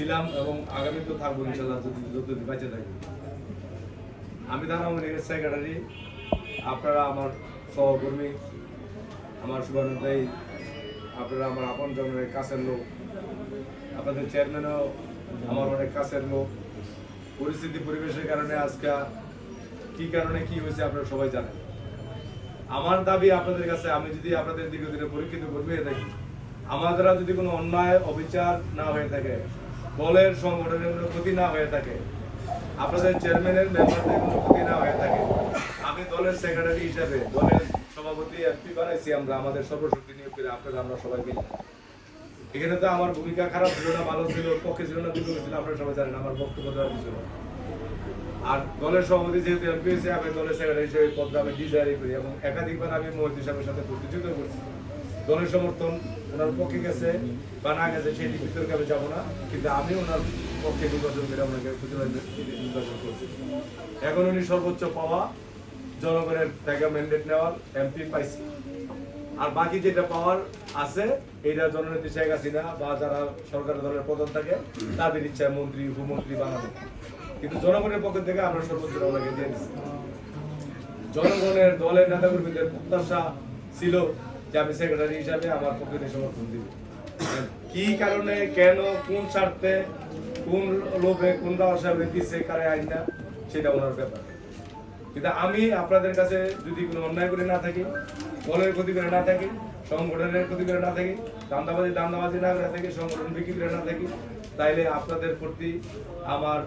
ছিলাম এবং আগামী তো থাকব, ইনশাল্লাহ যদি যতদিন বেঁচে থাকি। আমি ধারামণির সেক্রেটারি আপনারা আমার সহকর্মী, আমার শুভানুদ্দায়ী আপনারা আমার আপন জনের কাছের লোক, আপনাদের চেয়ারম্যানও আমার অনেক কাছের লোক। পরিস্থিতি, পরিবেশের কারণে আজকে কি কারণে কি হয়েছে আপনারা সবাই জানেন। আমার দাবি আপনাদের কাছে, আমি যদি আপনাদের দীর্ঘদিনে পরীক্ষিত কর্মী হয়ে থাকি, আমার দ্বারা যদি কোনো অন্যায়, অবিচার না হয়ে থাকে দলের সংগঠনের কোনো ক্ষতি না হয়ে থাকে। আপনাদের চেয়ারম্যানের মেম্বারদের কোনো ক্ষতি না হয়ে থাকে। আমি দলের সেক্রেটারি হিসাবে, দলের সভাপতি এমপি বানাইছি আমরা, আমাদের সর্বশক্তি নিয়োগ করে আপনারা, আমরা সবাই মিলে এখানে তো আমার ভূমিকা খারাপ ছিল না, ভালো ছিল, পক্ষে ছিল না বিপক্ষে ছিল আপনারা সবাই জানেন, আমার বক্তব্য দেওয়ার কিছু না। আর দলের সভাপতি যেহেতু এমপি হয়েছে, আমি দলের সেক্রেটারি হিসেবে পদটা আমি ডিজায়ারই করি এবং একাধিকবার আমি মহিদি সাহেবের সাথে প্রতিযোগিতা করছি। দলের সমর্থন ওনার পক্ষে গেছে বা না গেছে, সেই বিতর্কে আমি যাব না। কিন্তু আমি ওনার পক্ষে নির্বাচন করে ওনাকে নির্বাচন করছি। এখন উনি সর্বোচ্চ পাওয়া জনগণের থেকে ম্যান্ডেট নেওয়ার এমপি পাইছি। আর বাকি যেটা পাওয়ার আছে এটা জননেত্রী শেখ হাসিনা বা যারা সরকারের দলের প্রধান থাকে, তাদের ইচ্ছায় মন্ত্রী, উপমন্ত্রী বানানো কিন্তু জনগণের পক্ষ থেকে আমরা সর্বোচ্চ ওনাকে জনগণের দলের নেতাকর্মীদের প্রত্যাশা ছিল যে আমি সেক্রেটারি হিসাবে আমার দিয়ে সমর্থন দিব। কি কারণে, কেন, কোন স্বার্থে, কোন লোভে, কোন রসাবে দিচ্ছে কারে আইনটা সেটা ওনার ব্যাপার। কিন্তু আমি আপনাদের কাছে যদি কোনো অন্যায় করে না থাকি, বলের ক্ষতি করে না থাকি, সংগঠনের ক্ষতি করে না থাকি দান্দাবাজি দান্দাবাজি না করে থাকি, সংগঠন বিক্রি করে না থাকি, তাইলে আপনাদের প্রতি আমার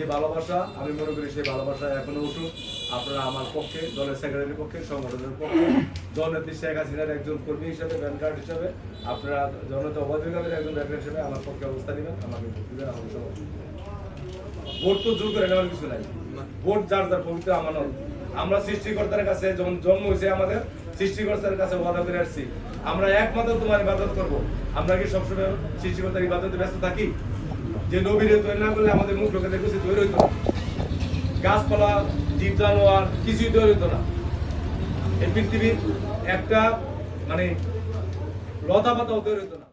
যে ভালোবাসা, আমি মনে করি সেই ভালোবাসা এখনও উঠুক। আপনারা আমার পক্ষে, দলের সেক্রেটারির পক্ষে, সংগঠনের পক্ষে, জননেত্রী শেখ হাসিনার একজন কর্মী হিসেবে ব্যানকার্ড হিসেবে, আপনারা জনতা অবাধিকারের একজন ব্যানকার্ড হিসেবে আমার পক্ষে অবস্থান নেবেন, আমাকে দিবেন আমাকে সমর্থন ভোট তো জোর করে নেওয়ার কিছু নাই। ভোট যার যার পবিত্র আমানত। আমরা সৃষ্টিকর্তার কাছে যখন জন্ম হয়েছে আমাদের, সৃষ্টিকর্তার কাছে ওয়াদা করে আসছি। আমরা একমাত্র তোমার ইবাদত করব। আমরা কি সবসময় সৃষ্টিকর্তার ইবাদতে ব্যস্ত থাকি? যে নবীরে তৈরি না করলে আমাদের মুখ লোকে কিছু তৈরি হইতো না। গাছপালা, জীব জানোয়ার কিছুই তৈরি হইতো না এই পৃথিবীর একটা মানে লতা পাতাও তৈরি হইতো না